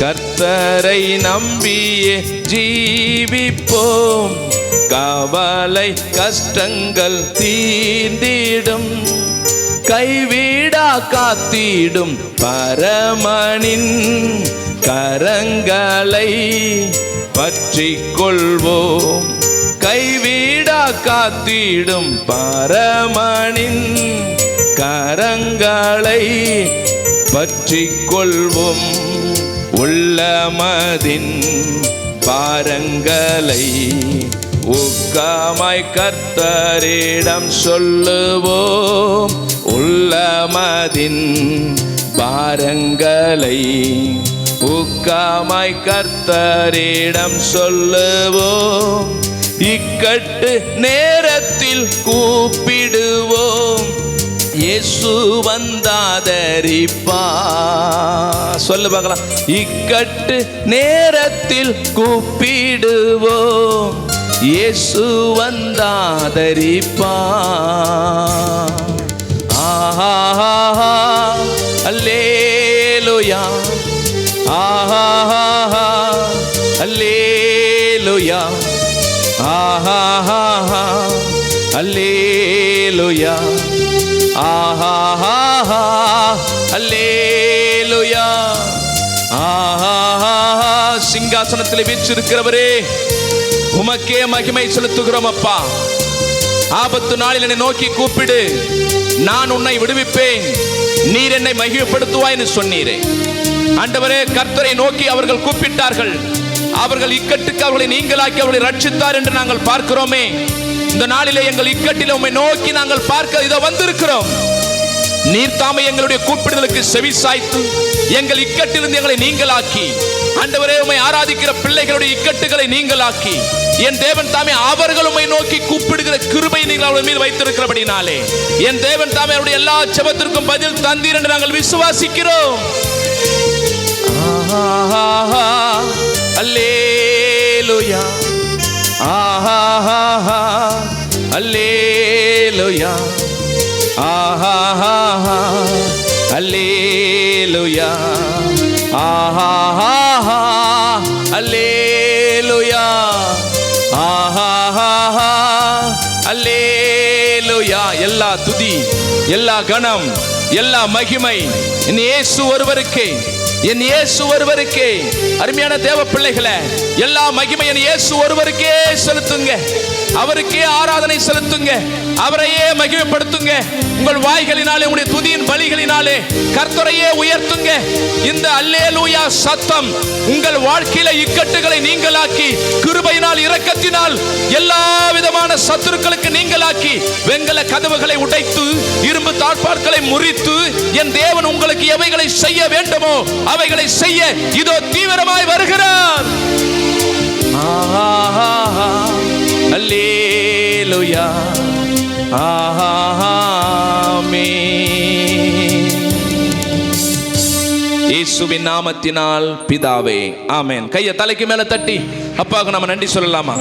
கர்த்தரை நம்பியே ஜீவிப்போம். கவலை கஷ்டங்கள் தீர்ந்திடும். கைவிடா காத்திடும் பரமனின் கரங்களை பற்றி கொள்வோம் கைவிடா காத்திடும் பரமனின் கரங்களை பற்றி கொள்வோம் உள்ளமதின் பாரங்களை ஊக்கமாய் கர்த்தரிடம் சொல்லுவோம். உள்ளமதின் பாரங்களை ஊக்கமாய் கர்த்தரிடம் சொல்லுவோம். இக்கட்டு நேரத்தில் கூப்பிடுவோம். இயேசு வந்தாதரிப்பா. சொல்லு பார்க்கலாம். இக்கட்டு நேரத்தில் கூப்பிடுவோம். இயேசு வந்தாதரிப்பா. ஆஹா அல்லேலுயா. ஆஹா அல்லேலுயா. ஆஹா அல்லேலுயா. ஆஹா அல்லேலுயா. ஆஹா சிங்காசனத்தில் வீற்றிருக்கிறவரே உமக்கே மகிமை செலுத்துகிறோம் அப்பா. ஆபத்து நாளில் என்னை நோக்கி கூப்பிடு. நான் உன்னை விடுவிப்பேன். நீர் என்னை மகிழ்ப்படுத்துவாய்னு சொன்னீரே. ஆண்டவரே கர்த்தரை நோக்கி அவர்கள் கூப்பிட்டார்கள். அவர்கள் இக்கட்டுக்கு அவர்களை நீங்களாக்கி அவர்களை ரட்சித்தார் என்று நாங்கள் பார்க்கிறோமே. இந்த நாளிலே எங்கள் இக்கட்டில் உண்மை நோக்கி நாங்கள் பார்க்க இதை வந்திருக்கிறோம். நீர் தாமே எங்களுடைய கூப்பிடுதலுக்கு செவி சாய்த்து எங்கள் இக்கட்டிலிருந்து எங்களை நீங்களாக்கி ஆண்டவரே உம்மை ஆராதிக்கிற பிள்ளைகளுடைய இக்கட்டுகளை நீங்களாக்கி என் தேவன் தாமே அவர்கள் உம்மை நோக்கி கூப்பிடுகிற கிருபை நீங்கள் அவர்கள் மீது வைத்திருக்கிறபடினாலே என் தேவன் தாமே அவருடைய எல்லா ஜெபத்திற்கும் பதில் தந்தீர் என்று நாங்கள் விசுவாசிக்கிறோம். அல்லேலுயா ஆஹா அல்லேலுயா ஆஹா அல்லேலுயா எல்லா துதி எல்லா கணம் எல்லா மகிமை என் இயேசு ஒருவருக்கே என் இயேசு ஒருவருக்கே. அருமையான தேவ பிள்ளைகளை எல்லா மகிமை என் இயேசு ஒருவருக்கே செலுத்துங்க. அவருக்கே ஆராதனை செலுத்துங்க. அவரையே மகிமைப்படுத்துங்க. உங்கள் வாய்களினாலே உங்களுடைய துதியின் பலிகளினாலே கர்த்தரையே உயர்த்துங்க. இந்த அல்லேலூயா சத்தம் உங்கள் வாழ்க்கையில இக்கட்டுகளை நீங்களாக்கி கிருபையினால் இரக்கத்தினால் எல்லா விதமான சத்துருக்களுக்கு நீங்களாக்கி வெங்கல கதவுகளை உடைத்து இரும்பு தாழ்பாட்களை முறித்து என் தேவன் உங்களுக்கு எவைகளை செய்ய வேண்டுமோ அவைகளை செய்ய இதோ தீவிரமாய் வருகிறார். ஆஹா. அல்லேலூயா இயேசுவின் நாமத்தினால் பிதாவே ஆமேன். கையை தலைக்கு மேல தட்டி அப்பாவுக்கு நம்ம நன்றி சொல்லலாமா?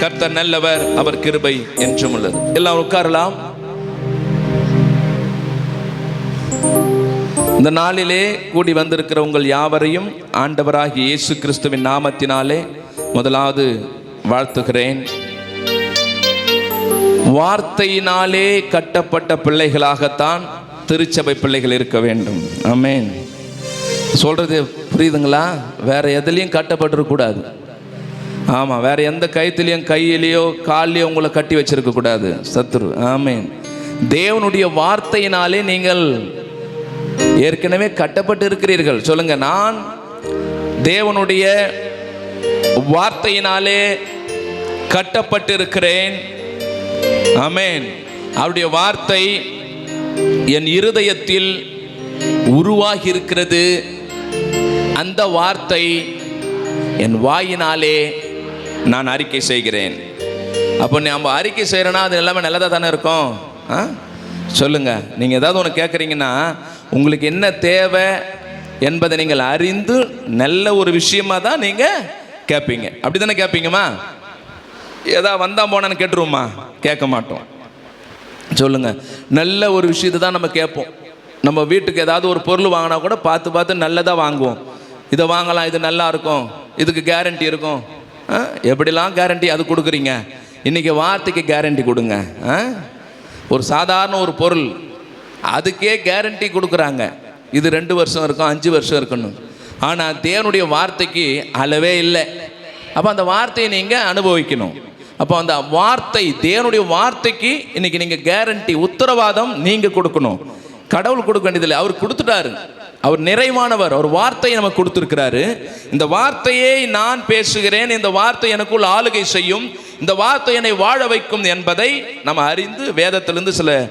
கர்த்தர் நல்லவர் அவர் கிருபை என்றும் உள்ளது. எல்லாம் உட்காரலாம். இந்த நாளிலே கூடி வந்திருக்கிற உங்கள் யாவரையும் ஆண்டவராகிய இயேசு கிறிஸ்துவின் நாமத்தினாலே முதலாவது வாழ்த்துகிறேன். வார்த்தையினாலே கட்டப்பட்ட பிள்ளைகளாகத்தான் திருச்சபை பிள்ளைகள் இருக்க வேண்டும். ஆமேன் சொல்றது புரியுதுங்களா? வேற எதுலேயும் கட்டப்பட்டிருக்கக்கூடாது ஆமாம் வேற எந்த கயிற்றுலையும் கையிலேயோ கால்லையோ உங்களை கட்டி வச்சிருக்க கூடாது. சத்துரு. தேவனுடைய வார்த்தையினாலே நீங்கள் ஏற்கனவே கட்டப்பட்டு இருக்கிறீர்கள். சொல்லுங்க நான் தேவனுடைய வார்த்தையினாலே கட்டப்பட்டிருக்கிறேன். அமேன் அவருடைய வார்த்தை என் இருதயத்தில் உருவாகி இருக்கிறது அந்த வார்த்தை என் வாயினாலே நான் அறிக்கை செய்கிறேன். அப்போ நம்ம அறிக்கை செய்கிறேன்னா அது எல்லாமே நல்லதாக தானே இருக்கும்? ஆ? சொல்லுங்கள் நீங்கள் ஏதாவது ஒன்று கேட்குறீங்கன்னா உங்களுக்கு என்ன தேவை என்பதை நீங்கள் அறிந்து நல்ல ஒரு விஷயமா தான் நீங்கள் கேட்பீங்க அப்படி தானே கேட்பீங்கம்மா ஏதா வந்தால் போனான்னு கேட்டுருவோமா? கேட்க மாட்டோம். சொல்லுங்க. நல்ல ஒரு விஷயத்தை தான் நம்ம கேட்போம். நம்ம வீட்டுக்கு ஏதாவது ஒரு பொருள் வாங்கினா கூட பார்த்து பார்த்து நல்லதாக வாங்குவோம். இதை வாங்கலாம் இது நல்லா இருக்கும். இதுக்கு கேரண்டி இருக்கும். ஆ? எப்படிலாம் கேரண்டி அது கொடுக்குறீங்க? இன்றைக்கி வார்த்தைக்கு கேரண்டி கொடுங்க. ஆ? ஒரு சாதாரண ஒரு பொருள். அதுக்கே கேரண்டி கொடுக்குறாங்க. இது ரெண்டு வருஷம் இருக்கும் அஞ்சு வருஷம் இருக்கணும் ஆனால் தேவனுடைய வார்த்தைக்கு அளவே இல்லை. அப்போ அந்த வார்த்தையை நீங்கள் அனுபவிக்கணும். அப்போ அந்த வார்த்தை தேவனுடைய வார்த்தைக்கு இன்னைக்கு நீங்கள் கேரண்டி உத்தரவாதம் நீங்கள் கொடுக்கணும். கடவுள் கொடுக்க வேண்டியதில்லை. அவர் கொடுத்துட்டாரு. அவர் நிறைவானவர். அவர் வார்த்தையை நமக்கு கொடுத்துருக்கிறாரு. இந்த வார்த்தையை நான் பேசுகிறேன். இந்த வார்த்தை எனக்குள் ஆளுகை செய்யும். இந்த வார்த்தை என்னை வாழ வைக்கும் என்பதை நம்ம அறிந்து வேதத்திலிருந்து சில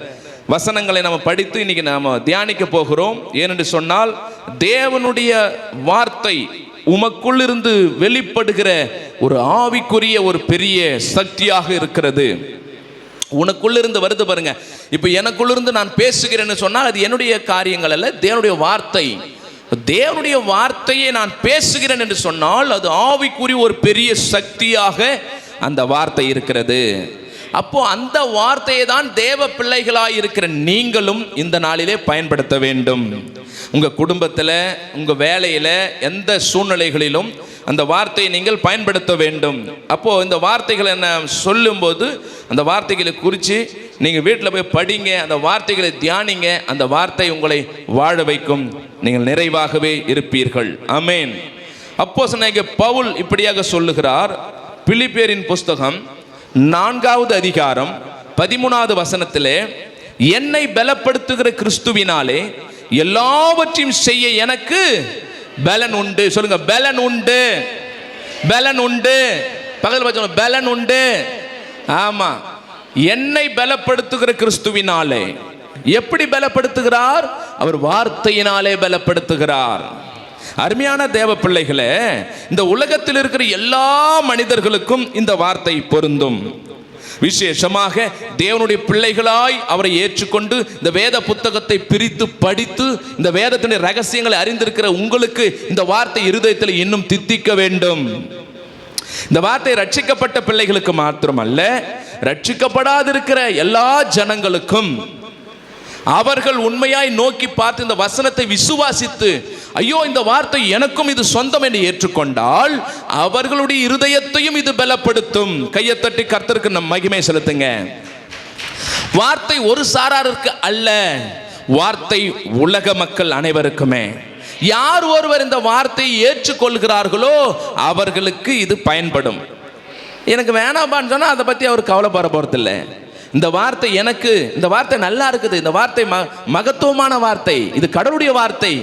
வசனங்களை நம்ம படித்து இன்னைக்கு நாம தியானிக்க போகிறோம். ஏனென்று சொன்னால் தேவனுடைய வார்த்தை உமக்குள்ளிருந்து வெளிப்படுகிற ஒரு ஆவிக்குரிய ஒரு பெரிய சக்தியாக இருக்கிறது. உனக்குள்ளிருந்து வருது பாருங்க. இப்போ எனக்குள்ளிருந்து நான் பேசுகிறேன்னு சொன்னால் அது என்னுடைய காரியங்கள் அல்ல தேவனுடைய வார்த்தை. தேவனுடைய வார்த்தையை நான் பேசுகிறேன் என்று சொன்னால் அது ஆவிக்குரிய ஒரு பெரிய சக்தியாக அந்த வார்த்தை இருக்கிறது. அப்போ அந்த வார்த்தையை தான் தேவ பிள்ளைகளாய் இருக்கிற நீங்களும் இந்த நாளிலே பயன்படுத்த வேண்டும். உங்க குடும்பத்தில் உங்க வேலையில எந்த சூழ்நிலைகளிலும் அந்த வார்த்தையை நீங்கள் பயன்படுத்த வேண்டும். அப்போ இந்த வார்த்தைகளை என்ன சொல்லும்போது அந்த வார்த்தைகளை குறித்து நீங்கள் வீட்டில் போய் படிங்க அந்த வார்த்தைகளை தியானிங்க அந்த வார்த்தை உங்களை வாழ வைக்கும். நீங்கள் நிறைவாகவே இருப்பீர்கள். அமேன் அப்போ சொன்ன பவுல் இப்படியாக சொல்லுகிறார். பிலிப்பேரின் புஸ்தகம் நான்காவது அதிகாரம் பதிமூணாவது வசனத்திலே என்னை பலப்படுத்துகிற கிறிஸ்துவினாலே எல்லாவற்றையும் செய்ய எனக்கு பலன் உண்டு. சொல்லுங்க பலன் உண்டு. பலன் உண்டு. பகல் வச்சோம் பலன் உண்டு. ஆமா. என்னை பலப்படுத்துகிற கிறிஸ்துவினாலே. எப்படி பலப்படுத்துகிறார்? அவர் வார்த்தையினாலே பலப்படுத்துகிறார். அருமையான தேவ பிள்ளைகளே இந்த உலகத்தில் இருக்கிற எல்லா மனிதர்களுக்கும் இந்த வார்த்தை பொருந்தும். விசேஷமாக தேவனுடைய பிள்ளைகளாய் அவரை ஏற்றுக்கொண்டு இந்த வேத புத்தகத்தை பிரித்து படித்து இந்த வேதத்தினுடைய ரகசியங்களை அறிந்திருக்கிற உங்களுக்கு இந்த வார்த்தை இருதயத்தில் இன்னும் தித்திக்க வேண்டும். இந்த வார்த்தை ரட்சிக்கப்பட்ட பிள்ளைகளுக்கு மாத்திரமல்ல ரட்சிக்கப்படாதிருக்கிற எல்லா ஜனங்களுக்கும். அவர்கள் உண்மையாய் நோக்கி பார்த்து இந்த வசனத்தை விசுவாசித்து ஐயோ இந்த வார்த்தை எனக்கும் இது சொந்தம் என்று ஏற்றுக்கொண்டால் அவர்களுடைய இருதயத்தையும் இது பலப்படுத்தும். கையை தட்டி கர்த்தருக்கு நம் மகிமை செலுத்துங்க. வார்த்தை ஒரு சாராருக்கு அல்ல வார்த்தை உலக மக்கள் அனைவருக்குமே. யார் ஒருவர் இந்த வார்த்தையை ஏற்றுக்கொள்கிறார்களோ அவர்களுக்கு இது பயன்படும். எனக்கு வேணாம்பான்னு சொன்னால் அதை பற்றி அவர் கவலைப்பட போகிறதில்ல இந்த வார்த்தை எனக்கு இந்த வார்த்தை நல்லா இருக்குது. இந்த வார்த்தை ம மகத்துவமான வார்த்தை. இது கடவுளுடைய வார்த்தை.